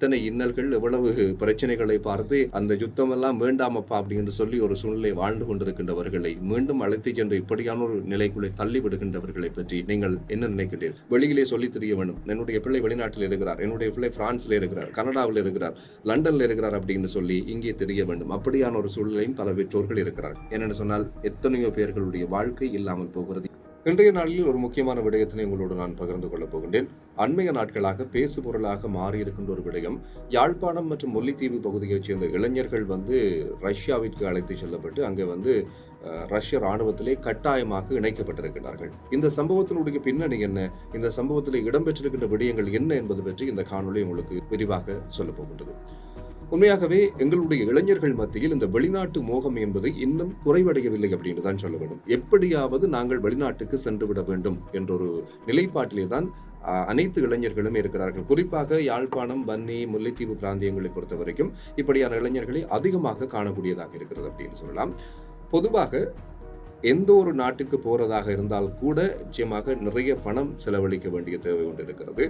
இத்தனை இன்னல்கள் எவ்வளவு பிரச்சனைகளை பார்த்து அந்த யுத்தம் எல்லாம் வேண்டாமப்பா அப்படின்னு சொல்லி ஒரு சூழ்நிலை வாழ்ந்து கொண்டிருக்கின்றவர்களை மீண்டும் அழைத்து சென்று இப்படியான ஒரு நிலைக்குள்ளே தள்ளி விடுகின்றவர்களை பற்றி நீங்கள் என்ன நினைக்கிறீர்கள்? வெளியிலே சொல்லி தெரிய வேண்டும். என்னுடைய பிள்ளை வெளிநாட்டில் இருக்கிறார். என்னுடைய பிள்ளை பிரான்ஸில் இருக்கிறார். கனடாவில் இருக்கிறார். லண்டனில் இருக்கிறார் அப்படின்னு சொல்லி இங்கே தெரிய வேண்டும். அப்படியான ஒரு சூழ்நிலையும் பல பெற்றோர்கள் இருக்கிறார் என்னென்னு சொன்னால் எத்தனையோ பேர்களுடைய வாழ்க்கை இல்லாமல் போகிறது. இன்றைய நாளில் ஒரு முக்கியமான விடயத்தினை உங்களோடு நான் பகிர்ந்து கொள்ளப் போகின்றேன். அண்மைய நாட்களாக பேசு பொருளாக மாறியிருக்கின்ற ஒரு விடயம் யாழ்ப்பாணம் மற்றும் முல்லைத்தீவு பகுதியைச் சேர்ந்த இளைஞர்கள் வந்து ரஷ்யாவிற்கு அழைத்து செல்லப்பட்டு அங்கே வந்து ரஷ்ய ராணுவத்திலே கட்டாயமாக இணைக்கப்பட்டிருக்கிறார்கள் இந்த சம்பவத்தினுடைய பின்னணி என்ன? இந்த சம்பவத்தில் இடம்பெற்றிருக்கின்ற விடயங்கள் என்ன என்பது பற்றி இந்த காணொலி உங்களுக்கு விரிவாக சொல்லப் போகின்றது. உண்மையாகவே எங்களுடைய இளைஞர்கள் மத்தியில் இந்த வெளிநாட்டு மோகம் என்பது இன்னும் குறைவடையவில்லை அப்படின்னு தான் சொல்ல வேண்டும். எப்படியாவது நாங்கள் வெளிநாட்டுக்கு சென்று விட வேண்டும் என்ற ஒரு நிலைப்பாட்டிலே தான் அனைத்து இளைஞர்களும் இருக்கிறார்கள். குறிப்பாக யாழ்ப்பாணம் வன்னி முல்லைத்தீவு பிராந்தியங்களை பொறுத்த வரைக்கும் இப்படியான இளைஞர்களை அதிகமாக காணக்கூடியதாக இருக்கிறது அப்படின்னு சொல்லலாம். பொதுவாக எந்த ஒரு நாட்டுக்கு போறதாக இருந்தால் கூட நிச்சயமாக நிறைய பணம் செலவழிக்க வேண்டிய தேவை ஒன்று இருக்கிறது.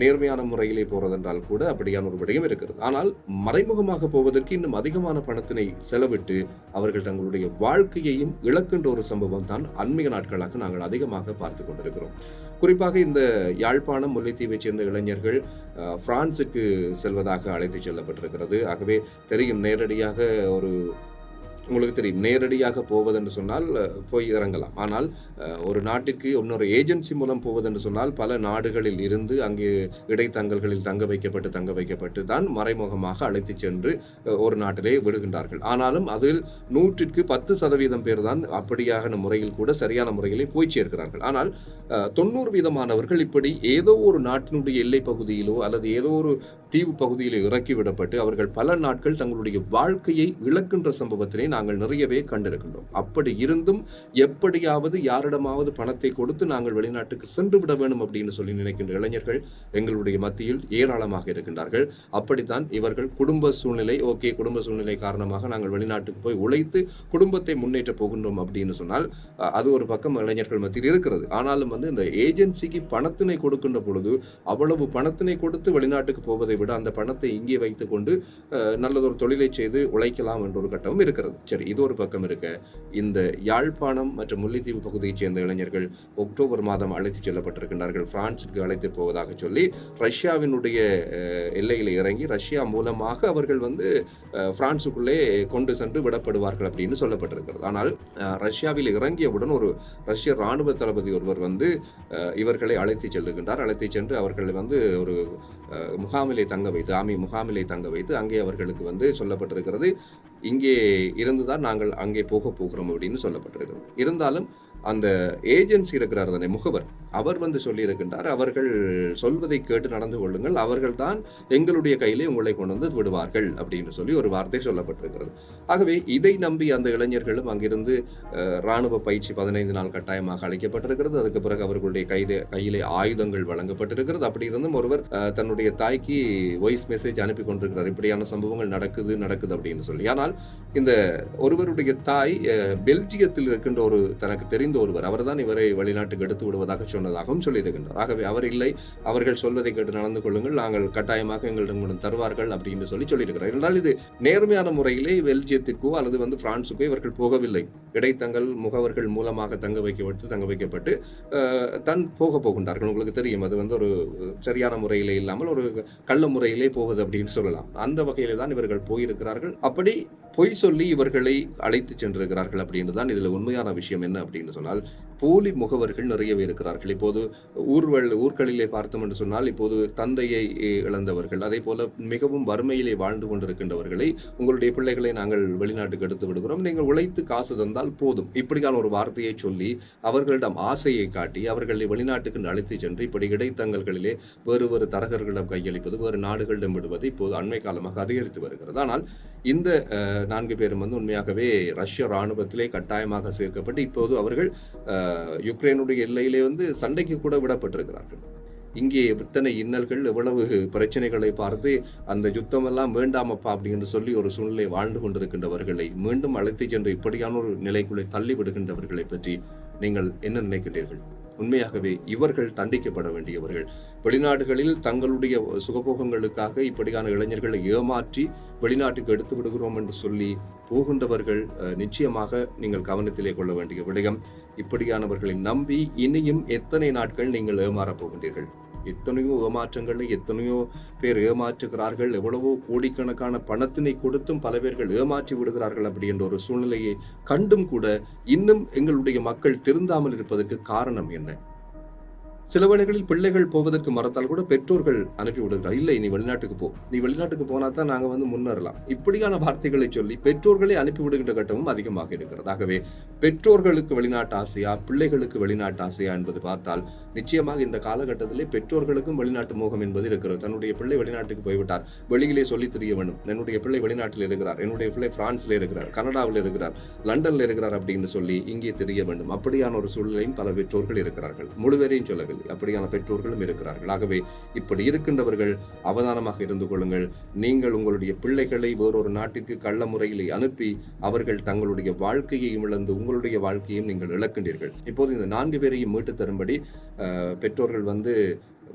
நேர்மையான முறையிலே போறதென்றால் கூட அப்படியான ஒரு விடயம் இருக்கிறது. ஆனால் மறைமுகமாக போவதற்கு இன்னும் அதிகமான பணத்தினை செலவிட்டு அவர்கள் தங்களுடைய வாழ்க்கையையும் இழக்கின்ற ஒரு சம்பவம் தான் அண்மைய நாட்களாக நாங்கள் அதிகமாக பார்த்து கொண்டிருக்கிறோம். குறிப்பாக இந்த யாழ்ப்பாணம் முல்லைத்தீவைச் சேர்ந்த இளைஞர்கள் பிரான்சுக்கு செல்வதாக அழைத்து செல்லப்பட்டிருக்கிறது. ஆகவே தெரியும் நேரடியாக ஒரு உங்களுக்கு தெரியும். நேரடியாக போவதென்று சொன்னால் போய் இறங்கலாம். ஆனால் ஒரு நாட்டிற்கு இன்னொரு ஏஜென்சி மூலம் போவதென்று சொன்னால் பல நாடுகளில் இருந்து அங்கே இடைத்தங்கல்களில் தங்க வைக்கப்பட்டு தங்க வைக்கப்பட்டு தான் மறைமுகமாக அழைத்து சென்று ஒரு நாட்டிலே விடுகின்றார்கள். ஆனாலும் அதில் நூற்றிற்கு பத்து சதவீதம் பேர் தான் அப்படியான முறையில் கூட சரியான முறையிலே போய் சேர்க்கிறார்கள். ஆனால் தொண்ணூறு வீதமானவர்கள் இப்படி ஏதோ ஒரு நாட்டினுடைய எல்லை பகுதியிலோ அல்லது ஏதோ ஒரு தீவு பகுதியிலோ இறக்கி விடப்பட்டு அவர்கள் பல நாட்கள் தங்களுடைய வாழ்க்கையை இழக்கின்ற சம்பவத்தினை நாங்கள் நிறையவே கண்டிருக்கின்றோம். அப்படி இருந்தும் எப்படியாவது யாரிடமாவது பணத்தை கொடுத்து நாங்கள் வெளிநாட்டுக்கு சென்று விட வேண்டும் அப்படின்னு சொல்லி நினைக்கின்ற இளைஞர்கள் எங்களுடைய மத்தியில் ஏராளமாக இருக்கின்றார்கள். அப்படித்தான் இவர்கள் குடும்ப சூழ்நிலை ஓகே குடும்ப சூழ்நிலை காரணமாக நாங்கள் வெளிநாட்டுக்கு போய் உழைத்து குடும்பத்தை முன்னேற்ற போகின்றோம் அப்படின்னு சொன்னால் அது ஒரு பக்கம் இளைஞர்கள் மத்தியில் இருக்கிறது. ஆனாலும் வந்து இந்த ஏஜென்சிக்கு பணத்தினை கொடுக்கின்ற பொழுது அவ்வளவு பணத்தினை கொடுத்து வெளிநாட்டுக்கு போவதை விட அந்த பணத்தை இங்கே வைத்துக்கொண்டு நல்லதொரு தொழிலை செய்து உழைக்கலாம் என்ற ஒரு கட்டமும் இருக்கிறது. சரி இது ஒரு பக்கம் இருக்க. இந்த யாழ்ப்பாணம் மற்றும் முல்லைத்தீவு பகுதியைச் சேர்ந்த இளைஞர்கள் அக்டோபர் மாதம் அழைத்துச் செல்லப்பட்டிருக்கின்றார்கள். பிரான்சிற்கு அழைத்து போவதாக சொல்லி ரஷ்யாவினுடைய எல்லையில் இறங்கி ரஷ்யா மூலமாக அவர்கள் வந்து பிரான்சுக்குள்ளே கொண்டு சென்று விடப்படுவார்கள் அப்படின்னு சொல்லப்பட்டிருக்கிறது. ஆனால் ரஷ்யாவில் இறங்கியவுடன் ஒரு ரஷ்ய ராணுவ தளபதி ஒருவர் வந்து இவர்களை அழைத்து செல்லுகின்றார். அழைத்து சென்று அவர்களை வந்து ஒரு முகாமிலே தங்க வைத்து ஆமி முகாமிலே தங்க வைத்து அங்கே அவர்களுக்கு வந்து சொல்லப்பட்டிருக்கிறது. இங்கே இருந்துதான் நாங்கள் அங்கே போக போகிறோம் அப்படின்னு சொல்லப்பட்டிருக்கிறது. இருந்தாலும் அந்த ஏஜென்சி இருக்கிறார் தானே முகவர். அவர் வந்து சொல்லியிருக்கின்றார் அவர்கள் சொல்வதை கேட்டு நடந்து கொள்ளுங்கள் அவர்கள் தான் எங்களுடைய கையிலே உங்களை கொண்டு வந்து விடுவார்கள் அப்படின்னு சொல்லி ஒரு வார்த்தை சொல்லப்பட்டிருக்கிறது. ஆகவே இதை நம்பி அந்த இளைஞர்களும் அங்கிருந்து இராணுவ ராணுவ பயிற்சி பதினைந்து நாள் கட்டாயமாக அளிக்கப்பட்டிருக்கிறது. அதுக்கு பிறகு அவர்களுடைய கைது கையிலே ஆயுதங்கள் வழங்கப்பட்டிருக்கிறது. அப்படி இருந்தும் ஒருவர் தன்னுடைய தாய்க்கு வாய்ஸ் மெசேஜ் அனுப்பி கொண்டிருக்கிறார். இப்படியான சம்பவங்கள் நடக்குது நடக்குது அப்படின்னு சொல்லி. ஆனால் இந்த ஒருவருடைய தாய் பெல்ஜியத்தில் இருக்கின்ற ஒரு தனக்கு தெரிந்த ஒருவர் அவர்தான் இவரை வெளிநாட்டுக்கு எடுத்து விடுவதாக சொன்னதாகவும் சொல்லியிருக்கின்றார். ஆகவே அவர் இல்லை அவர்கள் சொல்வதை கேட்டு நடந்து கொள்ளுங்கள் நாங்கள் கட்டாயமாக எங்களிடம் தருவார்கள் அப்படின்னு சொல்லி சொல்லியிருக்கிறார். இருந்தால் இது நேர்மையான முறையிலே பெல்ஜியத்திற்கோ அல்லது வந்து பிரான்சுக்கோ இவர்கள் போகவில்லை. இடைத்தங்கள் முகவர்கள் மூலமாக தங்க வைக்கப்பட்டு தங்க வைக்கப்பட்டு தன் போக போகின்றார்கள். உங்களுக்கு தெரியும் அது வந்து ஒரு சரியான முறையிலே இல்லாமல் ஒரு கள்ள முறையிலே போவது அப்படின்னு சொல்லலாம். அந்த வகையில தான் இவர்கள் போயிருக்கிறார்கள். அப்படி பொய் சொல்லி இவர்களை அழைத்து சென்றிருக்கிறார்கள் அப்படின்னு தான் இதில் உண்மையான விஷயம் என்ன அப்படின்னு சொன்னால் போலி முகவர்கள் நிறையவே இருக்கிறார்கள். இப்போது ஊர்வல் ஊர்களிலே பார்த்தோம் என்று சொன்னால் இப்போது தந்தையை இழந்தவர்கள் அதே போல மிகவும் வறுமையிலே வாழ்ந்து கொண்டிருக்கின்றவர்களை உங்களுடைய பிள்ளைகளை நாங்கள் வெளிநாட்டுக்கு எடுத்து விடுகிறோம். நீங்கள் உழைத்து காசு தந்தால் போதும். இப்படியான ஒரு வார்த்தையை சொல்லி அவர்களிடம் ஆசையை காட்டி அவர்களை வெளிநாட்டுக்கு அழைத்து சென்று இப்படி இடைத்தங்கல்களிலே வேறு வேறு தரகர்களிடம் கையளிப்பது வேறு நாடுகளிடம் விடுவது இப்போது அண்மை காலமாக அதிகரித்து வருகிறது. ஆனால் இந்த நான்கு பேரும் வந்து உண்மையாகவே ரஷ்ய இராணுவத்திலே கட்டாயமாக சேர்க்கப்பட்டு இப்போது அவர்கள் யுக்ரைனுடைய எல்லையிலே வந்து சண்டைக்கு கூட விடப்பட்டிருக்கிறார்கள். இங்கே எத்தனை இன்னல்கள் எவ்வளவு பிரச்சனைகளை பார்த்து அந்த யுத்தமெல்லாம் வேண்டாமப்பா அப்படின்னு சொல்லி ஒரு சூழ்நிலை வாழ்ந்து கொண்டிருக்கின்றவர்களை மீண்டும் அழைத்து சென்று இப்படியான ஒரு நிலைக்குள்ளே தள்ளி விடுகின்றவர்களை பற்றி நீங்கள் என்ன நினைக்கிறீர்கள் உண்மையாகவே இவர்கள் தண்டிக்கப்பட வேண்டியவர்கள். வெளிநாடுகளில் தங்களுடைய சுகபோகங்களுக்காக இப்படியான இளைஞர்களை ஏமாற்றி வெளிநாட்டுக்கு எடுத்து விடுகிறோம் என்று சொல்லி போகின்றவர்கள் நிச்சயமாக நீங்கள் கவனத்திலே கொள்ள வேண்டிய விடயம். இப்படியானவர்களை நம்பி இனியும் எத்தனை நாட்கள் நீங்கள் ஏமாறப் போகின்றீர்கள்? எத்தனையோ ஏமாற்றங்களை எத்தனையோ பேர் ஏமாற்றுகிறார்கள் எவ்வளவோ கோடிக்கணக்கான பணத்தினை கொடுத்தும் பல பேர்கள் ஏமாற்றி விடுகிறார்கள் அப்படி என்ற ஒரு சூழ்நிலையை கண்டும் கூட இன்னும் எங்களுடைய மக்கள் திருந்தாமல் இருப்பதற்கு காரணம் என்ன? சில வேளைகளில் பிள்ளைகள் போவதற்கு மறத்தால் கூட பெற்றோர்கள் அனுப்பி விடுகிறார். இல்லை நீ வெளிநாட்டுக்கு போ. நீ வெளிநாட்டுக்கு போனா தான் நாங்க வந்து முன்னேறலாம். இப்படியான வார்த்தைகளை சொல்லி பெற்றோர்களை அனுப்பி விடுகின்ற கட்டமும் அதிகமாக இருக்கிறது. ஆகவே பெற்றோர்களுக்கு வெளிநாட்டு ஆசையா பிள்ளைகளுக்கு வெளிநாட்டு ஆசையா என்பது பார்த்தால் நிச்சயமாக இந்த காலகட்டத்திலே பெற்றோர்களுக்கும் வெளிநாட்டு மோகம் என்பது இருக்கிறது. தன்னுடைய பிள்ளை வெளிநாட்டுக்கு போய்விட்டார். வெளியிலே சொல்லி தெரிய வேண்டும். என்னுடைய பிள்ளை வெளிநாட்டில் இருக்கிறார். என்னுடைய பிள்ளை பிரான்ஸ்ல இருக்கிறார். கனடாவில் இருக்கிறார். லண்டன்ல இருக்கிறார் அப்படின்னு சொல்லி இங்கே தெரிய வேண்டும். அப்படியான ஒரு சூழ்நிலையும் பல பெற்றோர்கள் இருக்கிறார்கள். முழுவரையும் சொல்லவில்லை. அப்படியான பெற்றோர்களும் இருக்கிறார்கள். ஆகவே இப்படி இருக்கின்றவர்கள் அவதானமாக இருந்து கொள்ளுங்கள். நீங்கள் உங்களுடைய பிள்ளைகளை வேறொரு நாட்டிற்கு கள்ள முறையிலே அனுப்பி அவர்கள் தங்களுடைய வாழ்க்கையையும் இழந்து உங்களுடைய வாழ்க்கையையும் நீங்கள் இழக்கின்றீர்கள். இப்போது இந்த நான்கு பேரையும் மீட்டு தரும்படி பெற்றோர்கள் வந்து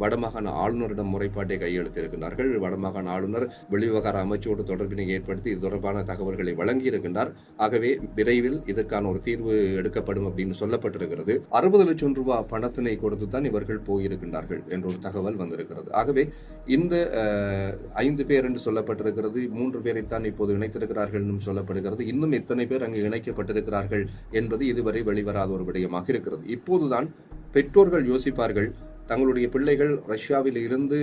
வடமாகாண ஆளுநரிடம் முறைப்பாட்டை கையெழுத்திருக்கிறார்கள் வடமாகாண ஆளுநர் வெளிவிவகார அமைச்சோடு தொடர்பினை ஏற்படுத்தி இது தொடர்பான தகவல்களை வழங்கியிருக்கின்றார். ஆகவே விரைவில் இதற்கான ஒரு தீர்வு எடுக்கப்படும் அப்படின்னு சொல்லப்பட்டிருக்கிறது. அறுபது லட்சம் ரூபாய் பணத்தினை கொடுத்து தான் இவர்கள் போயிருக்கின்றார்கள் என்ற ஒரு தகவல் வந்திருக்கிறது. ஆகவே இந்த ஐந்து பேர் என்று சொல்லப்பட்டிருக்கிறது. மூன்று பேரைத்தான் இப்போது இணைத்திருக்கிறார்கள் என்றும் சொல்லப்படுகிறது. இன்னும் எத்தனை பேர் அங்கு இணைக்கப்பட்டிருக்கிறார்கள் என்பது இதுவரை வெளிவராத ஒரு விடயமாக இருக்கிறது. இப்போதுதான் பெற்றோர்கள் யோசிப்பார்கள் தங்களுடைய பிள்ளைகள் ரஷ்யாவில் இருந்து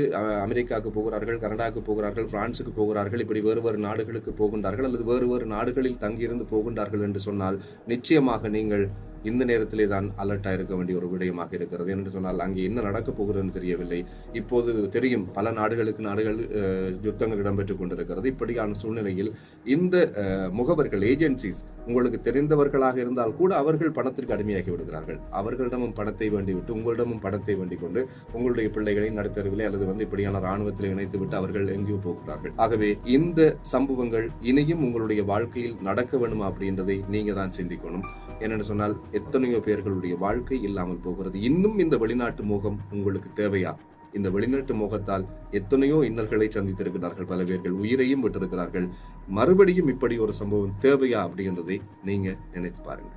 அமெரிக்காவுக்கு போகிறார்கள் கனடாவுக்கு போகிறார்கள் பிரான்சுக்கு போகிறார்கள் இப்படி வேறு வேறு நாடுகளுக்கு போகின்றார்கள் அல்லது வேறு வேறு நாடுகளில் தங்கியிருந்து போகின்றார்கள் என்று சொன்னால் நிச்சயமாக நீங்கள் இந்த நேரத்திலே தான் அலர்ட்டாக இருக்க வேண்டிய ஒரு விடயமாக இருக்கிறது. என்று சொன்னால் அங்கே என்ன நடக்கப் போகிறதுன்னு தெரியவில்லை. இப்போது தெரியும் பல நாடுகளுக்கு நாடுகள் யுத்தங்கள் இடம்பெற்றுக் கொண்டிருக்கிறது. இப்படியான சூழ்நிலையில் இந்த முகவர்கள் ஏஜென்சிஸ் உங்களுக்கு தெரிந்தவர்களாக இருந்தால் கூட அவர்கள் பணத்திற்கு அடிமையாகி விடுகிறார்கள். அவர்களிடமும் பணத்தை வேண்டிவிட்டு உங்களிடமும் பணத்தை வேண்டிக் கொண்டு உங்களுடைய பிள்ளைகளை நடுத்தருவிலே அல்லது வந்து இப்படியான ராணுவத்தில் இணைத்து விட்டு அவர்கள் எங்கேயோ போகிறார்கள். ஆகவே இந்த சம்பவங்கள் இனியும் உங்களுடைய வாழ்க்கையில் நடக்க வேணுமா அப்படின்றதை நீங்க தான் சிந்திக்கணும். என்னென்னு சொன்னால் எத்தனையோ பேர்களுடைய வாழ்க்கை இல்லாமல் போகிறது. இன்னும் இந்த வெளிநாட்டு மோகம் உங்களுக்கு தேவையா? இந்த வெளிநாட்டு மோகத்தால் எத்தனையோ இன்னல்களை சந்தித்திருக்கிறார்கள் பல பேர்கள் உயிரையும் விட்டிருக்கிறார்கள். மறுபடியும் இப்படி ஒரு சம்பவம் தேவையா அப்படின்றதை நீங்க நினைத்து பாருங்க.